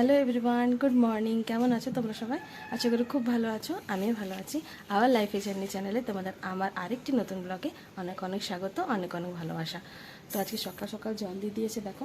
Hello everyone good morning কেমন আছো তোমরা সবাই? আশা করি খুব ভালো আছো। আমিও ভালো আছি। আবার লাইফ জার্নি চ্যানেলে তোমাদের আমার আরেকটি নতুন ব্লগে অনেক অনেক স্বাগত, অনেক অনেক ভালোবাসা। তো আজকে সকাল সকাল জল দিয়ে দিয়েছে, দেখো।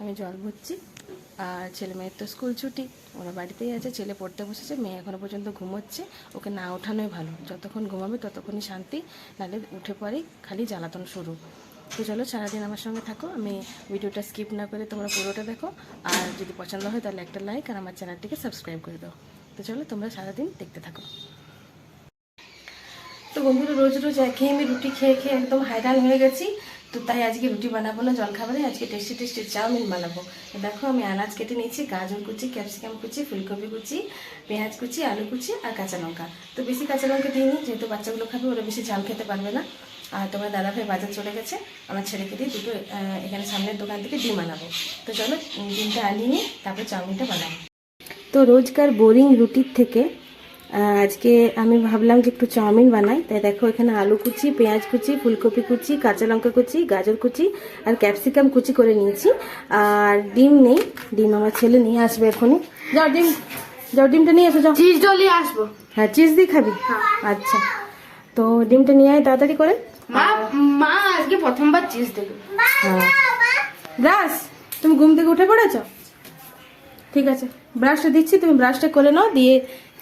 আমি জল ভরছি। আর ছেলে মেয়ের তো স্কুল ছুটি, ওরা বাড়িতেই আছে, ছেলে পড়তে বসেছে, মেয়ে এখনও পর্যন্ত ঘুমোচ্ছে। ওকে না ওঠানোই ভালো। যতক্ষণ ঘুমাবে ততক্ষণই শান্তি, নাহলে উঠে পরেই খালি জ্বালাতন শুরু। তো চলো সারাদিন আমার সঙ্গে থাকো, আমি ভিডিওটা স্কিপ না করে তোমরা পুরোটা দেখো। আর যদি পছন্দ হয় তাহলে একটা লাইক আর আমার চ্যানেলটিকে সাবস্ক্রাইব করে দাও। তো চলো তোমরা সারাদিন দেখতে থাকো। তো বন্ধুরা, রোজ রোজ একঘেয়ে আমি রুটি খেয়ে খেয়ে একদম হাইরান হয়ে গেছি। তো তাই আজকে রুটি বানাবো না, জলখাবারে। আজকে টেস্টি টেস্টি চাউমিন বানাবো। দেখো আমি আনাজ কেটে নিয়েছি, গাজর কুচি, ক্যাপসিকাম কুচি, ফুলকপি কুচি, পেঁয়াজ কুচি, আলু কুচি আর কাঁচা লঙ্কা। তো বেশি কাঁচা লঙ্কা দিইনি, যেহেতু বাচ্চাগুলো খাবে, ওরা বেশি ঝাল খেতে পারবে না। আর তোমার দাদাভাই বাজার চলে গেছে আমার ছেলেকে দিয়ে দুটো এখানে সামনের দোকান থেকে ডিম আনাবো। তো চলো ডিমটা আনিয়ে নিই তারপর চাউমিনটা বানাবো। তো রোজকার বোরিং রুটির থেকে আজকে আমি ভাবলাম যে একটু চাউমিন বানাই। তাই দেখো এখানে আলু কুচি পেঁয়াজ কুচি ফুলকপি কুচি কাঁচা লঙ্কা কুচি গাজর কুচি আর ক্যাপসিকাম কুচি করে নিয়েছি। আর ডিম নেই ডিম আমার ছেলে নিয়ে আসবে এখনই। যাও ডিম যাও ডিমটা নিয়ে এসো যাও। চিজ ডলি আসব হ্যাঁ চিজ দিয়ে খাবি? আচ্ছা। তো ডিমটা নিয়ে আয় তাড়াতাড়ি করে। মা মা আজকে প্রথমবার চিজ দেবে ব্রাশ তুমি ঘুম থেকে উঠে পড়েছো? ঠিক আছে ব্রাশটা দিচ্ছি তুমি ব্রাশটা করে নাও দিয়ে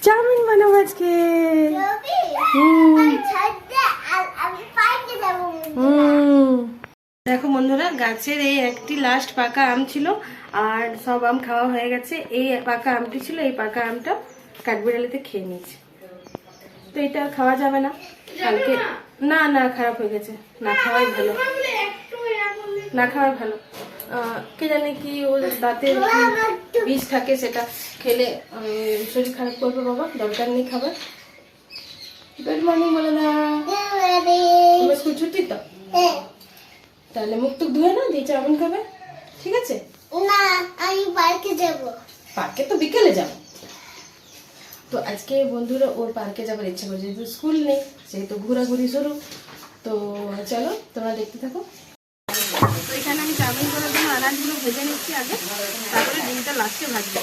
চাউমিন বানাবো আজকে। হুম। হুম। দেখো বন্ধুরা গাছের এই একটি লাস্ট পাকা আম ছিল আর সব আম খাওয়া হয়ে গেছে। এই পাকা আমটি ছিল এই পাকা আমটা কাঠবিড়ালিতে খেয়ে নিয়েছে। তো এটা আর খাওয়া যাবে না কালকে না না খারাপ হয়ে গেছে। না খাওয়াই ভালো। না খাওয়াই ভালো। কে জানে কি ওর দাঁতের বিষ থাকে সেটা খেলে শরীর খারাপ করবে বাবা দরকার নেই খাবার। গুড মর্নিং বলে না স্কুল ছুটি তো? তাহলে মুখ টুক ধুয়ে না দিয়ে চাউমিন খাবে। ঠিক আছে? না আমি পার্কে যাব। পার্কে তো বিকেলে যাব। তো আজকে বন্ধুরা ওর পার্কে যাবার ইচ্ছা করছে যেহেতু স্কুল নেই সেহেতু ঘোরাঘুরি শুরু, তো চলো তোমরা দেখতে থাকো। তো এখানে আমি চাউমিন করার জন্য আনাজগুলো ভেজে নিচ্ছি আগে, তারপরে ডিমটা লাস্টে ভাজবো।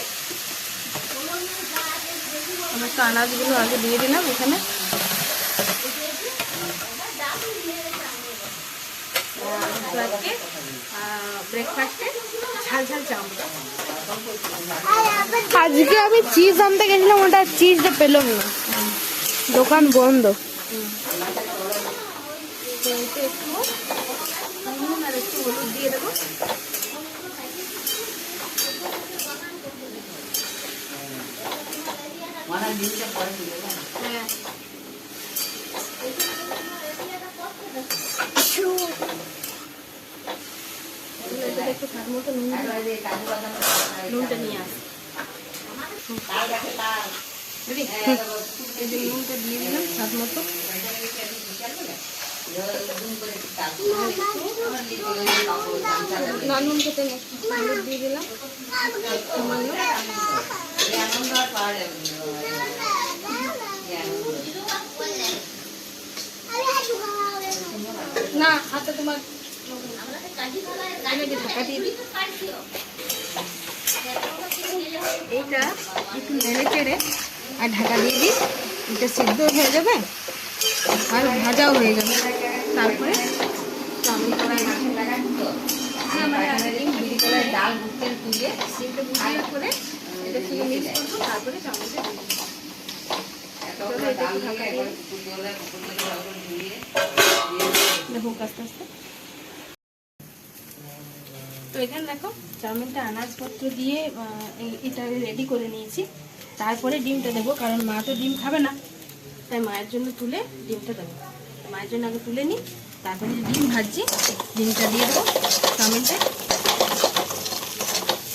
সমস্ত আনাজগুলো আগে দিয়ে দিলাম এখানে। আজকে আজকে আমি চিজ আনতে গেছিলাম, ওটা চিজটা পেলাম না। দোকান বন্ধ। একটু হলুদ দিয়ে দেবো হ্যাঁ। একটু স্বাদ মতো নুন নুনটা নিয়ে আস। এই যে নুনটা দিয়ে দিলাম। স্বাদ মতো। না নুন খেতে হলুদ দিয়ে দিলাম। না হাতে তোমার আমি যে ঢাকা দিয়ে দিই। এইটা একটু নেড়ে চেড়ে আর ঢাকা দিয়ে দিই। এটা সিদ্ধ হয়ে যাবে আর ভাজাও হয়ে যাবে। তারপরে ডাল বুটের তুলে বুঝিয়ে করে তারপরে দিই। দেখো, আস্তে আস্তে। এখানে দেখো, চাউমিনটা আনাজপত্র দিয়ে এটা রেডি করে নিয়েছি। তারপরে ডিমটা দেবো, কারণ মা তো ডিম খাবে না। তাই মায়ের জন্য তুলে ডিমটা দেবো। মায়ের জন্য আগে তুলে নিই, তারপরে ডিম ভাজছি, ডিমটা দিয়ে দেবো চাউমিনটা।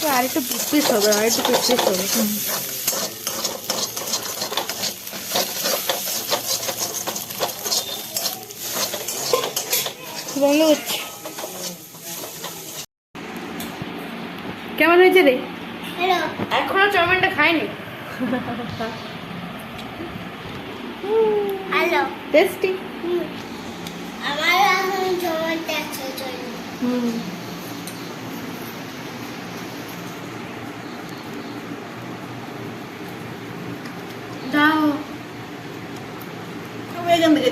তো আর একটু পিস হবে আর একটু পিস হবে। বন্ধ করছি নিচে দে। এখনও চাউমিনটা খাইনি।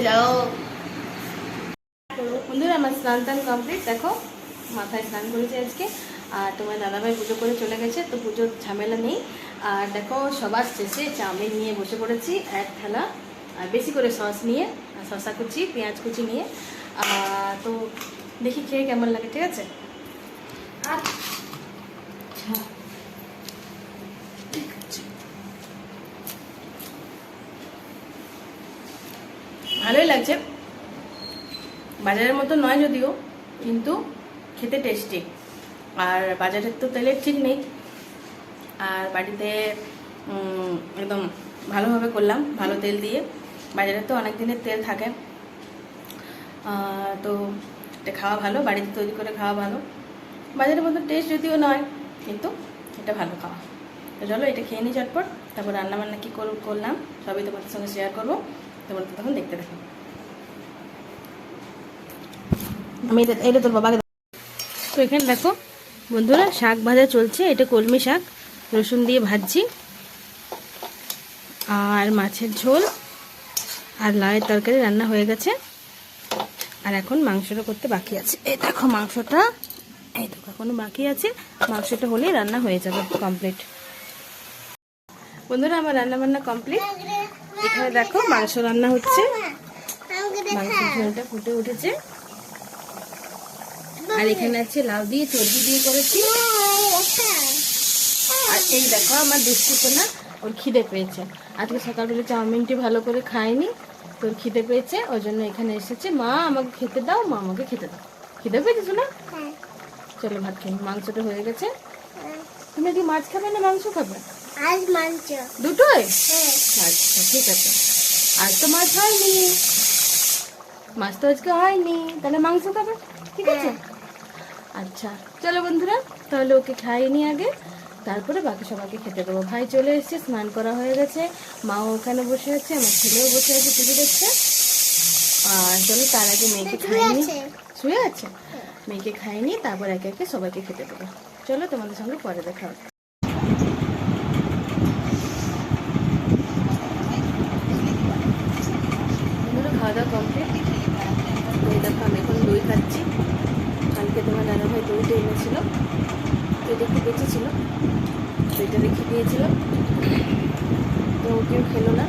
যাও। বন্ধুরা আমার স্নান টান কমপ্লিট দেখো মাথায় স্নান করেছে আজকে। আর তোমার দাদাভাই পুজো করে চলে গেছে তো পুজোর ঝামেলা নেই। আর দেখো সবার শেষে চাউমিন নিয়ে বসে পড়েছি এক থালা আর বেশি করে সস নিয়ে আর শশা কুচি পেঁয়াজ কুচি নিয়ে। তো দেখি খেয়ে কেমন লাগে ঠিক আছে? আচ্ছা। ঠিক আছে। ভালোই লাগছে। বাজারের মতো নয় যদিও কিন্তু খেতে টেস্টি আর বাজারের তো তেলের ঠিক নেই। আর বাড়িতে একদম ভালোভাবে করলাম, ভালো তেল দিয়ে। বাজারে তো অনেক দিনের তেল থাকে। তো এটা খাওয়া ভালো, বাড়িতে তৈরি করে খাওয়া ভালো। বাজারের মতো টেস্ট যদিও নয়, কিন্তু এটা ভালো খাওয়া। তো চলো, এটা খেয়ে নিই চটপট। তারপর রান্নাবান্না কী কর- করলাম, সবই তোমাদের সঙ্গে শেয়ার করব। তোমরা তো তখন দেখতে দেখো আমি এটা তোর বাবাকে তো এখানে দেখো বন্ধুরা, শাক ভাজা চলছে। এটা কলমি শাক, রসুন দিয়ে ভাজছি। আর মাছের ঝোল আর লাউয়ের তরকারি রান্না হয়ে গেছে। আর এখন মাংসটা করতে বাকি আছে। এই দেখো মাংসটা। এই দেখো, এখনও বাকি আছে। মাংসটা হলেই রান্না হয়ে যাবে কমপ্লিট বন্ধুরা, আমার রান্না বান্না কমপ্লিট এখানে দেখো মাংস রান্না হচ্ছে। মাংসের ঝোলটা ফুটে উঠেছে। আর এখানে আছে লাউ দিয়ে চর্বি দিয়ে করেছি। আর এই দেখো আমার দুষ্টু না ওর খিদে পেয়েছে। আজকে সকালবেলা চাউমিনটি ভালো করে খায়নি তোর খিদে পেয়েছে ওই জন্য এখানে এসেছে। মা আমাকে খেতে দাও মা আমাকে খেতে দাও। খিদে পেয়েছে না? চলো ভাত খাই। মাংসটা হয়ে গেছে। তুমি কি মাছ খাবে না মাংস খাবে? আজ মাংস। দুটোই? হ্যাঁ। আচ্ছা ঠিক আছে। আজ তো মাছ হয়নি। মাছ তো আজকে হয়নি। তাহলে মাংস খাবে ঠিক আছে? আচ্ছা চলো বন্ধুরা তাহলে ওকে খাইয়ে নি আগে। তারপরে বাকি সবাইকে খেতে দেবো। ভাই চলে এসেছে স্নান করা হয়ে গেছে। মাও ওখানে বসে আছে আমার ছেলেও বসে আছে টিভি দেখছে। আর চলো তার আগে মেয়েকে খাইনি শুয়ে আছে? মেয়েকে খাইনি তারপর একে একে সবাইকে খেতে দেবো। চলো তোমাদের সঙ্গে পরে দেখা হবে। খাওয়া দাওয়া কমপ্লিট? দেখো আমি এখন দই খাচ্ছি। কালকে তোমার দাদাভাই দইটা এনেছিল দইটা একটু বেঁচেছিল দইটা রেখে দিয়েছিল। তো কেউ খেলো না,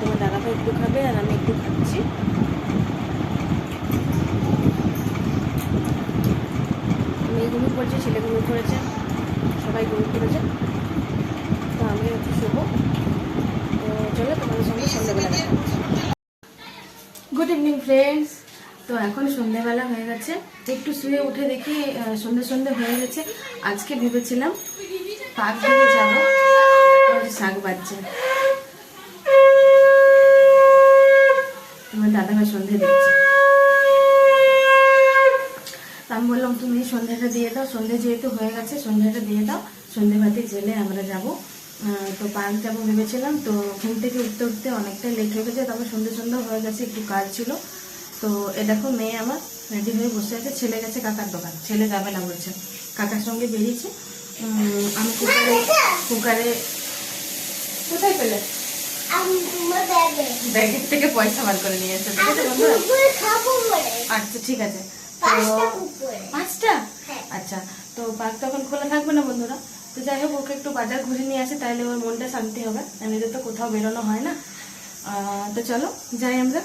তোমার দাদাভাই একটু খাবে আর আমি একটু খাচ্ছি। মেয়ে ঘুমিয়ে পড়েছে ছেলে ঘুমিয়ে পড়েছে সবাই ঘুমিয়ে পড়েছে তো আমি একটু শোবো তো চলো তোমাদের সঙ্গে সন্ধ্যাবেলা দেখা হচ্ছে। গুড ইভিনিং ফ্রেন্ডস তো এখন সন্ধ্যাবেলা হয়ে গেছে। একটু শুয়ে উঠে দেখি আহ, সন্ধে সন্ধে হয়ে গেছে। আজকে ভেবেছিলাম শাক বাজছে। তোমার দাদা ভাই সন্ধে দিচ্ছে। আমি বললাম তুমি সন্ধ্যাটা দিয়ে দাও। সন্ধে যেহেতু হয়ে গেছে সন্ধ্যাটা দিয়ে দাও। সন্ধে বাতি জেলে আমরা যাব। তো পার্ক যাব ভেবেছিলাম তো ঘুম থেকে উঠতে উঠতে অনেকটাই লেট হয়ে গেছে তবে সন্ধ্যে সন্ধ্যা হয়ে গেছে একটু কাজ ছিল। তো এ দেখো মেয়ে আমার রেডি হয়ে বসে আছে। ছেলে গেছে কাকার দোকান। ছেলে যাবে না বলছে। কাকার সঙ্গে বেরিয়েছে। আমি কুকারে কুকারে কোথায় পেলে? ব্যাগের থেকে পয়সা বার করে নিয়ে এসেছে। ঠিক আছে বন্ধুরা? কুকুর খাব বলে। আচ্ছা ঠিক আছে। তো পাঁচটা কুকুর। পাঁচটা? হ্যাঁ। আচ্ছা তো পার্ক তখন খোলা থাকবে না বন্ধুরা? তো যাই হোক ওকে একটু বাজার ঘুরে নিয়ে আসে তাহলে ওর মনটা শান্তি হবে। এমনিতে তো কোথাও বেরোনো হয় না। তো চলো যাই আমরা।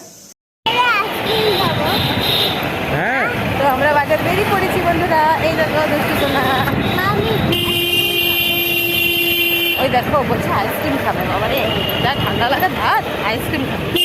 তো আমরা বাজার বেরিয়ে পড়েছি, বন্ধুরা। এই দেখো দুষ্টু সোনা ওই দেখো, বলছে আইসক্রিম খাবে। বাবারে, যা ঠান্ডা লাগা ধার আইসক্রিম খাবে।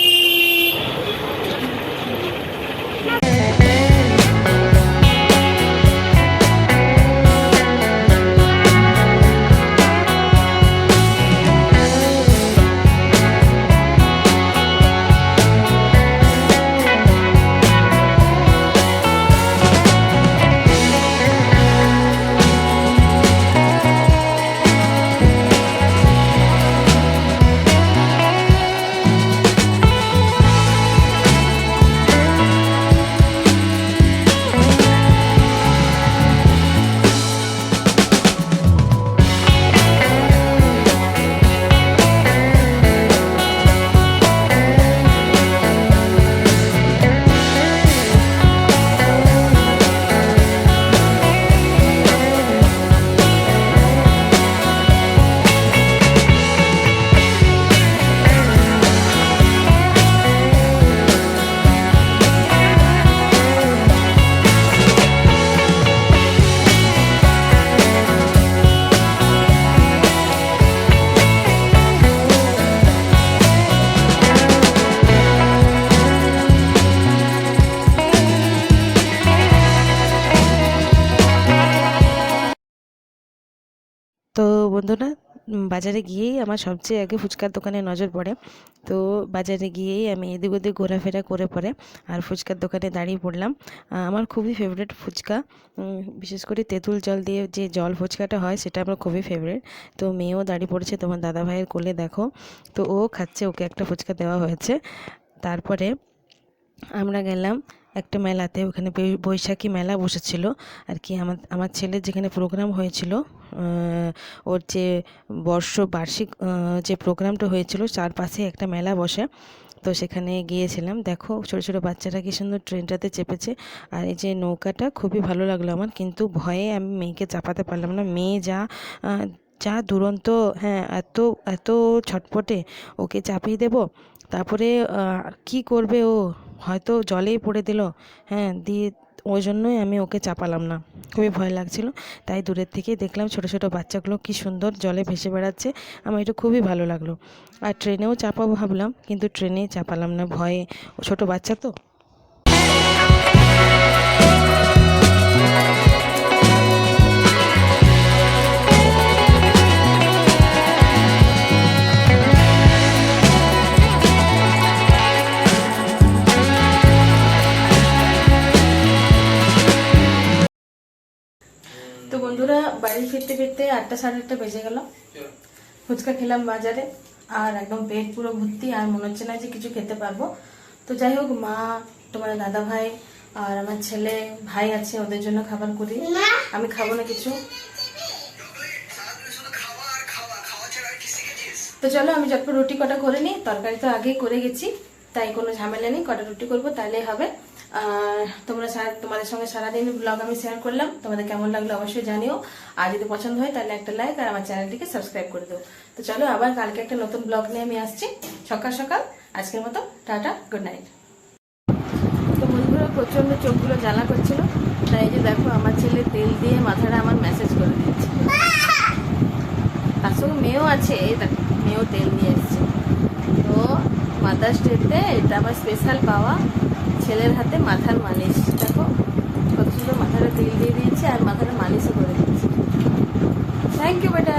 বন্ধুরা বাজারে গিয়েই আমার সবচেয়ে আগে ফুচকার দোকানে নজর পড়ে। তো বাজারে গিয়েই আমি এদিক ওদিক ঘোরাফেরা করে পরে আর ফুচকার দোকানে দাঁড়িয়ে পড়লাম। আমার খুবই ফেভারিট ফুচকা। বিশেষ করে তেঁতুল জল দিয়ে যে জল ফুচকাটা হয় সেটা আমার খুবই ফেভারিট তো মেয়েও দাঁড়িয়ে পড়েছে তোমার দাদা ভাইয়ের কোলে, দেখো। তো ও খাচ্ছে, ওকে একটা ফুচকা দেওয়া হয়েছে। তারপরে আমরা গেলাম একটা মেলাতে, ওখানে বৈশাখী মেলা বসেছিল। আর কি আমার আমার ছেলের যেখানে প্রোগ্রাম হয়েছিল ওর যে বর্ষ বার্ষিক যে প্রোগ্রামটা হয়েছিল তার পাশে একটা মেলা বসে। তো সেখানে গিয়েছিলাম। দেখো, ছোটো ছোটো বাচ্চারা কি সুন্দর ট্রেনটাতে চেপেছে। আর এই যে নৌকাটা খুবই ভালো লাগল আমার, কিন্তু ভয়ে আমি মেয়েকে চাপাতে পারলাম না। মেয়ে যা যা দুরন্ত হ্যাঁ এত এত ছটপটে ওকে চাপিয়ে দেবো, তারপরে কি করবে ও? হয়তো জলেই পড়ে দিল হ্যাঁ দিয়ে ওই জন্যই আমি ওকে চাপালাম না। খুবই ভয় লাগছিল, তাই দূরের থেকেই দেখলাম ছোট ছোট বাচ্চাগুলো কি সুন্দর জলে ভেসে বেড়াচ্ছে, আমার এটা খুবই ভালো লাগল। আর ট্রেনেও চাপাবো ভাবলাম, কিন্তু ট্রেনে চাপালাম না, ভয়ে। ছোট বাচ্চা তো? ফিরতে আটটা সাড়ে আটটা বেজে গেল। ফুচকা খেলাম বাজারে আর একদম পেট পুরো ভর্তি আর মনে হচ্ছে না যে কিছু খেতে পারব। তো যাই হোক মা তোমার দাদা ভাই আর আমার ছেলে ভাই আছে ওদের জন্য খাবার করি। আমি খাব না কিছু। তো চলো আমি যতক্ষণ রুটি কটা করে নিই তরকারি তো আগেই করে গেছি তাই কোনো ঝামেলা নেই কটা রুটি করব তাহলেই হবে। তোমরা তোমাদের সঙ্গে সারাদিন ব্লগ আমি শেয়ার করলাম। তোমাদের কেমন লাগল অবশ্যই জানিও। আর যদি পছন্দ হয়, তাহলে একটা লাইক আর আমার চ্যানেলটিকে সাবস্ক্রাইব করে দেবো তো চলো, আবার কালকে একটা নতুন ব্লগ নিয়ে আমি আসছি। সকাল সকাল। আজকের মতো টাটা গুড নাইট তো বন্ধুরা প্রচণ্ড চোখগুলো জ্বালা করছিল। তাই যে দেখো, আমার ছেলে তেল দিয়ে মাথাটা আমার মেসেজ করে দিচ্ছে তার সঙ্গে মেয়েও আছে, এই মেয়েও তেল নিয়ে এসছে। তো মাদার্স ডেতে এটা আমার স্পেশাল পাওয়া। ছেলের হাতে মাথার মালিশ। দেখো, কত সুন্দর মাথাটা তেল দিয়ে দিয়েছে আর মাথাটা মালিশও করে দিয়েছে। থ্যাংক ইউ বেটা।